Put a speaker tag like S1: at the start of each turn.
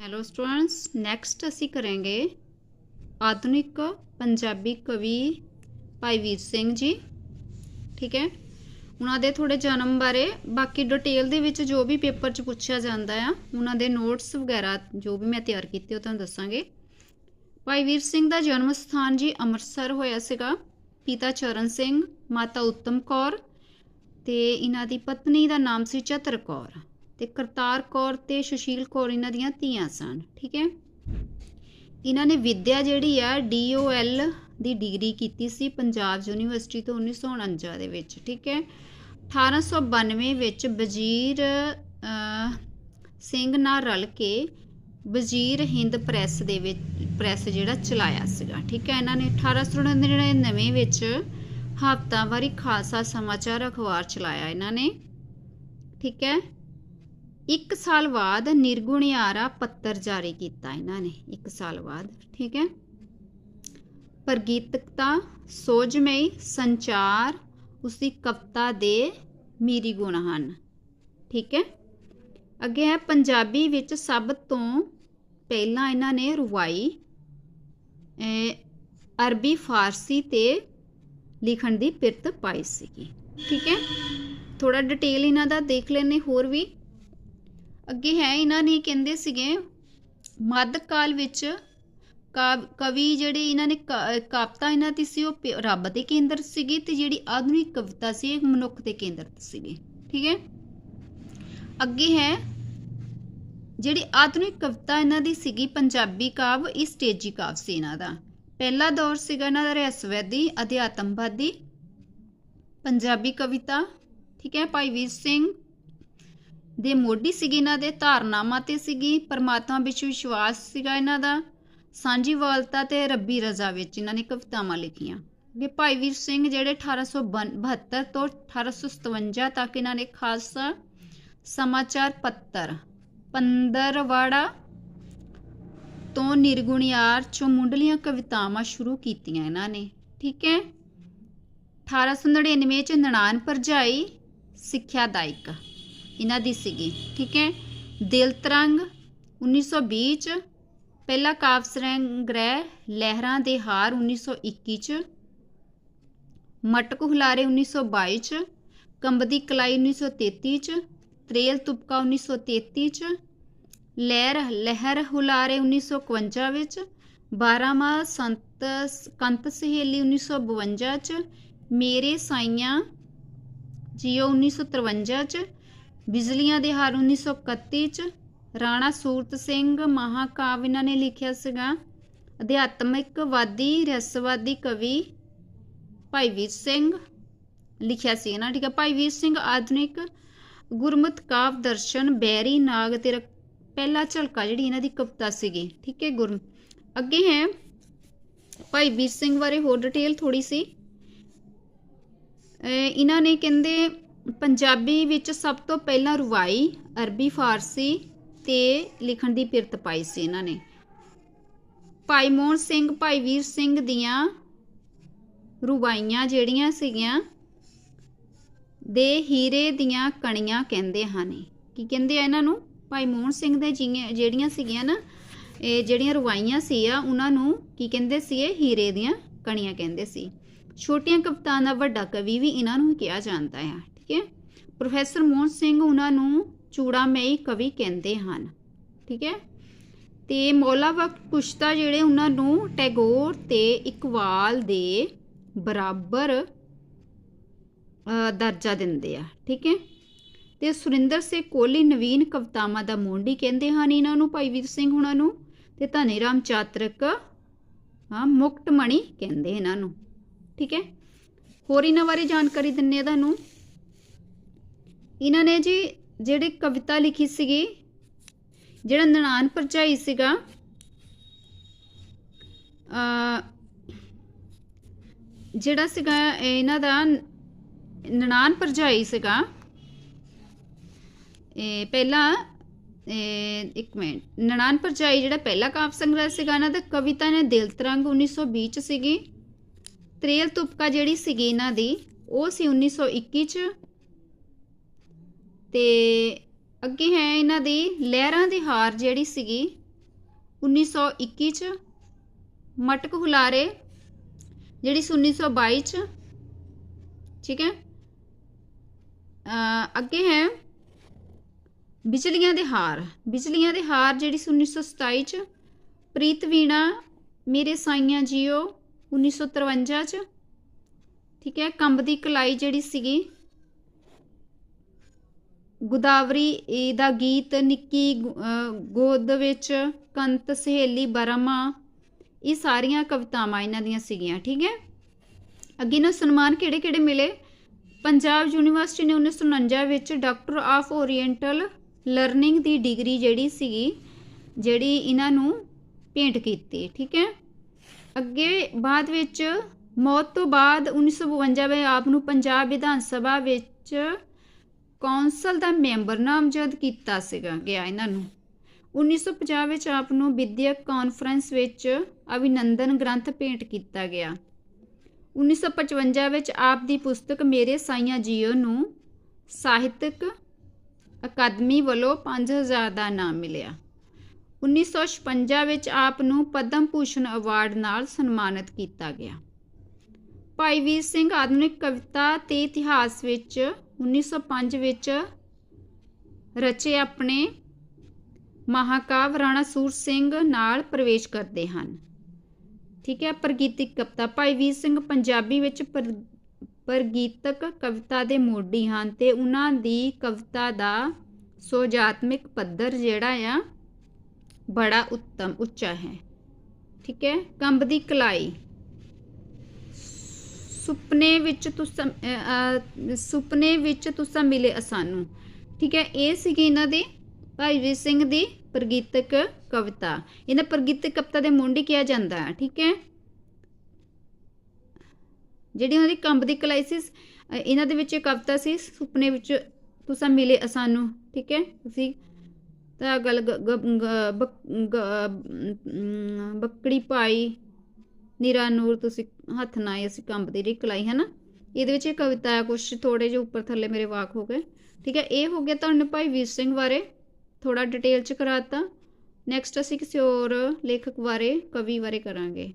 S1: Hello students next ਅਸੀਂ ਕਰਾਂਗੇ ਆਧੁਨਿਕ ਪੰਜਾਬੀ ਕਵੀ ਭਾਈ ਵੀਰ ਸਿੰਘ ਜੀ। ਠੀਕ ਹੈ? ਉਹਨਾਂ ਦੇ ਥੋੜੇ ਜਨਮ ਬਾਰੇ, ਬਾਕੀ ਡਿਟੇਲ ਦੇ ਵਿੱਚ ਜੋ ਵੀ ਪੇਪਰ 'ਚ ਪੁੱਛਿਆ ਜਾਂਦਾ ਆ, ਉਹਨਾਂ ਦੇ ਨੋਟਸ ਵਗੈਰਾ ਜੋ ਵੀ ਮੈਂ ਤਿਆਰ ਕੀਤੇ ਉਹ ਤੁਹਾਨੂੰ ਦੱਸਾਂਗੇ। ਭਾਈ ਵੀਰ ਸਿੰਘ ਦਾ ਜਨਮ ਸਥਾਨ ਜੀ ਅੰਮ੍ਰਿਤਸਰ ਹੋਇਆ ਸੀਗਾ। ਪਿਤਾ ਚਰਨ ਸਿੰਘ, ਮਾਤਾ ਉੱਤਮ ਕੌਰ ਤੇ ਇਹਨਾਂ ਦੀ ਪਤਨੀ ਦਾ ਨਾਮ ਸੀ ਚਤਰ ਕੌਰ। ਤੇ ਕਰਤਾਰ ਕੌਰ ਤੇ ਸੁਸ਼ੀਲ ਕੌਰ ਇਹਨਾਂ ਦੀਆਂ ਧੀਆਂ ਸਨ, ਠੀਕ ਹੈ? ਇਹਨਾਂ ਨੇ ਵਿੱਦਿਆ ਜਿਹੜੀ ਆ ਡੀਓਐਲ ਦੀ ਡਿਗਰੀ ਕੀਤੀ ਸੀ ਪੰਜਾਬ ਯੂਨੀਵਰਸਿਟੀ ਤੋਂ 1949 ਦੇ ਵਿੱਚ, ਠੀਕ ਹੈ? 1892 ਵਿੱਚ ਵਜ਼ੀਰ ਸਿੰਘ ਨਾਲ ਰਲ ਕੇ ਵਜ਼ੀਰ ਹਿੰਦ ਪ੍ਰੈਸ ਦੇ ਵਿੱਚ, ਪ੍ਰੈਸ ਜਿਹੜਾ ਚਲਾਇਆ ਸੀਗਾ, ਠੀਕ ਹੈ? ਇਹਨਾਂ ਨੇ 1899 ਵਿੱਚ ਹਫ਼ਤਾਵਾਰੀ ਖਾਲਸਾ ਸਮਾਚਾਰ ਅਖਬਾਰ ਚਲਾਇਆ ਇਹਨਾਂ ਨੇ, ਠੀਕ ਹੈ? ਇੱਕ ਸਾਲ ਬਾਅਦ ਨਿਰਗੁਣਿਆਰਾ ਪੱਤਰ ਜਾਰੀ ਕੀਤਾ ਇਹਨਾਂ ਨੇ, ਇੱਕ ਸਾਲ ਬਾਅਦ, ਠੀਕ ਹੈ? ਪ੍ਰਗੀਤਕਤਾ ਸੋਝਮਈ ਸੰਚਾਰ, ਉਸਦੀ ਕਵਿਤਾ ਦੇ ਮੀਰੀ ਗੁਣ ਹਨ, ਠੀਕ ਹੈ? ਅੱਗੇ ਹੈ, ਪੰਜਾਬੀ ਵਿੱਚ ਸਭ ਤੋਂ ਪਹਿਲਾਂ ਇਹਨਾਂ ਨੇ ਰੁਵਾਈ ਅਰਬੀ, ਫਾਰਸੀ ਤੇ ਲਿਖਣ ਦੀ ਪਿਰਤ ਪਾਈ ਸੀਗੀ, ਠੀਕ ਹੈ? ਥੋੜਾ ਡਿਟੇਲ ਇਹਨਾਂ ਦਾ ਦੇਖ ਲੈਨੇ ਹੋਰ ਵੀ ਅੱਗੇ ਹੈ, ਇਹਨਾਂ ਨੇ ਕਹਿੰਦੇ ਸੀਗੇ, ਮੱਧ ਕਾਲ ਵਿੱਚ ਕਾਵ- ਕਵੀ ਜਿਹੜੇ ਇਹਨਾਂ ਨੇ ਕ- ਇਹਨਾਂ ਦੀ ਸੀ, ਉਹ ਰੱਬ ਦੇ ਕੇਂਦਰ ਸੀਗੀ ਤੇ ਜਿਹੜੀ ਆਧੁਨਿਕ ਕਵਿਤਾ ਸੀ, ਇਹ ਮਨੁੱਖ ਦੇ ਕੇਂਦਰ ਸੀਗੀ, ਠੀਕ ਹੈ? ਅੱਗੇ ਹੈ, ਜਿਹੜੀ ਆਧੁਨਿਕ ਕਵਿਤਾ ਇਹਨਾਂ ਦੀ ਸੀਗੀ, ਪੰਜਾਬੀ ਕਾਵ, ਇਹ ਸਟੇਜੀ ਕਾਵ ਸੀ ਇਹਨਾਂ ਦਾ। ਪਹਿਲਾ ਦੌਰ ਸੀਗਾ ਇਹਨਾਂ ਦਾ ਰਹੱਸਵਾਦੀ ਅਧਿਆਤਮਵਾਦੀ, ਪੰਜਾਬੀ ਕਵਿਤਾ, ਠੀਕ ਹੈ? ਭਾਈ ਵੀਰ ਸਿੰਘ ਦੇ ਮੋਢੀ ਸੀਗੀ ਇਹਨਾਂ ਦੇ ਧਾਰਨਾਵਾਂ ਤੇ ਸੀਗੀ, ਪਰਮਾਤਮਾ ਵਿੱਚ ਵਿਸ਼ਵਾਸ ਸੀਗਾ ਇਹਨਾਂ ਦਾ। ਸਾਂਝੀਵਾਲਤਾ ਤੇ ਰੱਬੀ ਰਜ਼ਾ ਵਿੱਚ ਇਹਨਾਂ ਨੇ ਕਵਿਤਾਵਾਂ ਲਿਖੀਆਂ। ਵੀ ਭਾਈ ਵੀਰ ਸਿੰਘ ਜਿਹੜੇ 1872 ਤੋਂ 1857 ਤੱਕ ਇਹਨਾਂ ਨੇ ਖਾਲਸਾ ਸਮਾਚਾਰ ਪੱਤਰ ਪੰਦਰਵਾੜਾ ਤੋਂ ਨਿਰਗੁਣਿਆਰ ਚੋਂ ਮੁੰਡਲੀਆਂ ਕਵਿਤਾਵਾਂ ਸ਼ੁਰੂ ਕੀਤੀਆਂ ਇਹਨਾਂ ਨੇ। ਠੀਕ ਹੈ? 1899 ਚ ਨਨਾਨ ਭਰਜਾਈ ਸਿੱਖਿਆਦਾਇਕ। ਇਹਨਾਂ ਦੀ ਸੀਗੀ, ਠੀਕ ਹੈ? ਦਿਲ ਤਰੰਗ 1920 ਚ ਪਹਿਲਾ ਕਾਵ ਸੰਗ੍ਰਹਿ ਲਹਿਰਾਂ ਦੇ ਹਾਰ 1921 ਚ, ਮਟਕ ਹੁਲਾਰੇ 1922 ਚ, ਕੰਬਦੀ ਕਲਾਈ 1933 ਚ, ਤਰੇਲ ਤੁਪਕਾ 1933 ਚ, ਲਹਿਰ ਲਹਿਰ ਹੁਲਾਰੇ 1951 ਵਿੱਚ 12ਵਾਂ ਸੰਤ ਕੰਤ ਸਹੇਲੀ 1952 ਚ, ਮੇਰੇ ਸਾਈਆਂ ਜੀਓ 1953 ਚ ਬਿਜਲੀਆਂ ਦੇ ਹਾਰ 1931 ਚ ਰਾਣਾ ਸੂਰਤ ਸਿੰਘ ਮਹਾਕਾਵ ਇਹਨਾਂ ਨੇ ਲਿਖਿਆ ਸੀਗਾ। ਅਧਿਆਤਮਿਕਵਾਦੀ ਰਸਵਾਦੀ ਕਵੀ ਭਾਈ ਵੀਰ ਸਿੰਘ ਲਿਖਿਆ ਸੀ ਨਾ, ਠੀਕ ਹੈ। ਭਾਈ ਵੀਰ ਸਿੰਘ ਆਧੁਨਿਕ ਗੁਰਮਤ ਕਾਵ ਦਰਸ਼ਨ, ਬੈਰੀ, ਨਾਗ ਤੇ ਪਹਿਲਾ ਝਲਕਾ ਜਿਹੜੀ ਇਹਨਾਂ ਦੀ ਕਵਿਤਾ ਸੀਗੀ, ਠੀਕ ਹੈ ਗੁਰਮ ਅੱਗੇ ਹੈ। ਭਾਈ ਵੀਰ ਸਿੰਘ ਬਾਰੇ ਹੋਰ ਡਿਟੇਲ ਥੋੜੀ ਸੀ। ਇਹਨਾਂ ਨੇ ਕਹਿੰਦੇ ਪੰਜਾਬੀ ਵਿੱਚ ਸਭ ਤੋਂ ਪਹਿਲਾਂ ਰੁਵਾਈ, ਅਰਬੀ, ਫਾਰਸੀ ਤੇ ਲਿਖਣ ਦੀ ਪਿਰਤ ਪਾਈ ਸੀ ਇਹਨਾਂ ਨੇ। ਭਾਈ ਮੋਹਨ ਸਿੰਘ, ਭਾਈ ਵੀਰ ਸਿੰਘ ਦੀਆਂ ਰੁਵਾਈਆਂ ਜਿਹੜੀਆਂ ਸੀਗੀਆਂ ਦੇ ਹੀਰੇ ਦੀਆਂ ਕਣੀਆਂ ਕਹਿੰਦੇ ਹਨ। ਕੀ ਕਹਿੰਦੇ ਆ ਇਹਨਾਂ ਨੂੰ? ਭਾਈ ਮੋਹਨ ਸਿੰਘ ਦੇ ਜੀਆਂ- ਜਿਹੜੀਆਂ ਸੀਗੀਆਂ ਨਾ, ਇਹ ਜਿਹੜੀਆਂ ਰਵਾਈਆਂ ਸੀ ਆ, ਉਹਨਾਂ ਨੂੰ ਕੀ ਕਹਿੰਦੇ ਸੀ ਇਹ? ਹੀਰੇ ਦੀਆਂ ਕਣੀਆਂ ਕਹਿੰਦੇ ਸੀ। ਛੋਟੀਆਂ ਕਵਿਤਾਵਾਂ ਦਾ ਵੱਡਾ ਕਵੀ ਵੀ ਇਹਨਾਂ ਨੂੰ ਕਿਹਾ ਜਾਂਦਾ ਹੈ ਠੀਕ ਹੈ ਪ੍ਰੋਫੈਸਰ ਮੋਹਨ ਸਿੰਘ ਉਹਨਾਂ ਨੂੰ ਚੂੜਾਮਈ ਕਵੀ ਕਹਿੰਦੇ ਹਨ। ਠੀਕ ਹੈ? ਤੇ ਮੌਲਾ ਵਕਤ ਕੁਸ਼ਤਾ ਜਿਹੜੇ ਉਹਨਾਂ ਨੂੰ ਟੈਗੋਰ ਤੇ ਇਕਬਾਲ ਦੇ ਬਰਾਬਰ ਦਰਜਾ ਦਿੰਦੇ ਆ। ਠੀਕ ਹੈ? ਤੇ ਸੁਰਿੰਦਰ ਸਿੰਘ ਕੋਹਲੀ ਨਵੀਨ ਕਵਿਤਾਵਾਂ ਦਾ ਮੋਢੀ ਕਹਿੰਦੇ ਹਨ ਇਹਨਾਂ ਨੂੰ, ਭਾਈ ਵੀਰ ਸਿੰਘ ਉਹਨਾਂ ਨੂੰ, ਤੇ ਧਨੀ ਰਾਮ ਚਾਤਰਕ ਹਾਂ ਮੁਕਟਮਣੀ ਕਹਿੰਦੇ ਇਹਨਾਂ ਨੂੰ। ਠੀਕ ਹੈ? ਹੋਰ ਇਹਨਾਂ ਬਾਰੇ ਜਾਣਕਾਰੀ ਦਿੰਨੇ ਆ ਤੁਹਾਨੂੰ? ਇਹਨਾਂ ਨੇ ਜੀ ਜਿਹੜੀ ਕਵਿਤਾ ਲਿਖੀ ਸੀਗੀ, ਜਿਹੜਾ ਨਨਾਨ ਭਰਜਾਈ ਸੀਗਾ ਜਿਹੜਾ ਸੀਗਾ ਇਹਨਾਂ ਦਾ ਨਨਾਨ ਭਰਜਾਈ ਸੀਗਾ, ਇਹ ਪਹਿਲਾ ਇੱਕ ਮਿੰਟ ਨਨਾਨ ਭਰਜਾਈ ਜਿਹੜਾ ਪਹਿਲਾ ਕਾਵ ਸੰਗ੍ਰਹਿ ਸੀਗਾ, ਇਹਨਾਂ ਦਾ ਕਵਿਤਾ ਨੇ ਦਿਲ ਤਰੰਗ 1920 ਚ ਸੀਗੀ, ਤ੍ਰੇਲ ਤੁਪਕਾ ਜਿਹੜੀ ਸੀਗੀ ਇਹਨਾਂ ਦੀ, ਉਹ ਸੀ 1921 ਚ ਤੇ ਅੱਗੇ ਹੈ ਇਹਨਾਂ ਦੀ ਲਹਿਰਾਂ ਦੀ ਹਾਰ ਜਿਹੜੀ ਸੀਗੀ 1921 ਚ, ਮਟਕ ਹੁਲਾਰੇ, ਜਿਹੜੀ ਸੀ 1922 ਚ, ਠੀਕ ਹੈ? ਅੱਗੇ ਹੈ ਬਿਜਲੀਆਂ ਦੇ ਹਾਰ। ਬਿਜਲੀਆਂ ਦੇ ਹਾਰ ਜਿਹੜੀ ਸੀ 1927 ਚ, ਪ੍ਰੀਤ ਵੀਣਾ, ਮੇਰੇ ਸਾਈਆਂ ਜੀਓ 1953 ਚ, ਠੀਕ ਹੈ? ਕੰਬ ਦੀ ਕਲਾਈ ਜਿਹੜੀ ਸੀਗੀ ਗੋਦਾਵਰੀ ਇਹ ਦਾ ਗੀਤ ਨਿੱਕੀ ਗੁ- ਗੋਦ ਵਿੱਚ ਕੰਤ ਸਹੇਲੀ ਬਰਮਾ। ਇਹ ਸਾਰੀਆਂ ਕਵਿਤਾਵਾਂ ਇਹਨਾਂ ਦੀਆਂ ਸੀਗੀਆਂ, ਠੀਕ ਹੈ? ਅੱਗੇ ਨੂੰ ਸਨਮਾਨ ਕਿਹੜੇ ਕਿਹੜੇ ਮਿਲੇ? ਪੰਜਾਬ ਯੂਨੀਵਰਸਿਟੀ ਨੇ 1949 ਵਿੱਚ ਡਾਕਟਰ ਆਫ ਓਰੀਐਂਟਲ ਲਰਨਿੰਗ ਦੀ ਡਿਗਰੀ ਜਿਹੜੀ ਸੀਗੀ, ਜਿਹੜੀ ਇਹਨਾਂ ਨੂੰ ਭੇਂਟ ਕੀਤੀ, ਠੀਕ ਹੈ? ਅੱਗੇ ਬਾਅਦ ਵਿੱਚ ਮੌਤ ਤੋਂ ਬਾਅਦ 1952 ਵਿੱਚ ਆਪ ਨੂੰ ਪੰਜਾਬ ਵਿਧਾਨ ਸਭਾ ਵਿੱਚ ਕੌਂਸਲ ਦਾ ਮੈਂਬਰ ਨਾਮਜ਼ਦ ਕੀਤਾ ਸੀਗਾ, ਗਿਆ ਇਹਨਾਂ ਨੂੰ। 1950 ਵਿੱਚ ਆਪ ਨੂੰ ਵਿਦਿਅਕ ਕਾਨਫਰੰਸ ਵਿੱਚ ਅਭਿਨੰਦਨ ਗ੍ਰੰਥ ਭੇਂਟ ਕੀਤਾ ਗਿਆ। 1955 ਵਿੱਚ ਆਪ ਦੀ ਪੁਸਤਕ ਮੇਰੇ ਸਾਈਆਂ ਜੀਓ ਨੂੰ ਸਾਹਿਤਕ ਅਕਾਦਮੀ ਵੱਲੋਂ 5000 ਦਾ ਇਨਾਮ ਮਿਲਿਆ। 1956 ਵਿੱਚ ਆਪ ਨੂੰ ਪਦਮ ਭੂਸ਼ਣ ਅਵਾਰਡ ਨਾਲ ਸਨਮਾਨਿਤ ਕੀਤਾ ਗਿਆ। ਭਾਈ ਵੀਰ ਸਿੰਘ ਆਧੁਨਿਕ ਕਵਿਤਾ ਤੇ ਇਤਿਹਾਸ ਵਿੱਚ 1905 ਵਿੱਚ ਰਚੇ ਆਪਣੇ ਮਹਾਕਾਵ ਰਾਣਾ ਸੂਰ ਸਿੰਘ ਨਾਲ ਪ੍ਰਵੇਸ਼ ਕਰਦੇ ਹਨ। ਠੀਕ ਹੈ, ਪ੍ਰਗੀਤਿਕ ਕਵਿਤਾ। ਭਾਈ ਵੀਰ ਸਿੰਘ ਪੰਜਾਬੀ ਵਿੱਚ ਪਰ- ਪ੍ਰਗੀਤਕ ਕਵਿਤਾ ਦੇ ਮੋਢੀ ਹਨ ਤੇ ਉਹਨਾਂ ਦੀ ਕਵਿਤਾ ਦਾ ਸੋਜਾਤਮਿਕ ਪੱਧਰ ਜਿਹੜਾ ਆ, ਬੜਾ ਉੱਤਮ, ਉੱਚਾ ਹੈ। ਠੀਕ ਹੈ, ਕੰਬ ਦੀ ਕਲਾਈ। ਸੁਪਨੇ ਵਿੱਚ ਤੁਸਾਂ ਸੁਪਨੇ ਵਿੱਚ ਤੁਸਾਂ ਮਿਲੇ ਅਸਾਨੂੰ। ਠੀਕ ਹੈ, ਇਹ ਸੀਗੀ ਇਹਨਾਂ ਦੀ ਭਾਈ ਵੀਰ ਸਿੰਘ ਦੀ ਪ੍ਰਗੀਤਕ ਕਵਿਤਾ। ਇਹਨਾਂ ਪ੍ਰਗੀਤਕ ਕਵਿਤਾ ਦੇ ਮੁੰਡੀ ਕਿਹਾ ਜਾਂਦਾ ਠੀਕ ਹੈ? ਜਿਹੜੀ ਉਹਨਾਂ ਦੀ ਕੰਬ ਦੀ ਕਲਾਈ ਸੀ ਇਹਨਾਂ ਦੇ ਵਿੱਚ ਕਵਿਤਾ ਸੀ, ਸੁਪਨੇ ਵਿੱਚ ਤੁਸਾਂ ਮਿਲੇ ਅਸਾਨੂੰ, ਠੀਕ ਹੈ? ਤੁਸੀਂ ਤਾਂ ਗੱਲ ਬੱਕੜੀ ਪਾਈ ਨੀਰਾ ਨੂਰ ਤੁਸੀਂ ਹੱਥ ਨਾ ਆਏ, ਅਸੀਂ ਕੰਬ ਦੀ ਰਿਕਲਾਈ ਹੈ ਨਾ ਇਹਦੇ ਵਿੱਚ ਇਹ ਕਵਿਤਾ ਹੈ ਕੁਛ ਥੋੜੇ ਜਿਹਾ ਉੱਪਰ ਥੱਲੇ ਮੇਰੇ ਵਾਕ ਹੋ ਗਏ। ਠੀਕ ਹੈ, ਇਹ ਹੋ ਗਿਆ ਤੁਹਾਨੂੰ ਭਾਈ ਵੀਰ ਸਿੰਘ ਬਾਰੇ ਥੋੜਾ ਡਿਟੇਲ ਚ ਕਰਾਤਾ। ਨੈਕਸਟ ਅਸੀਂ ਕਿਸੇ ਹੋਰ ਲੇਖਕ ਬਾਰੇ, ਕਵੀ ਬਾਰੇ ਕਰਾਂਗੇ।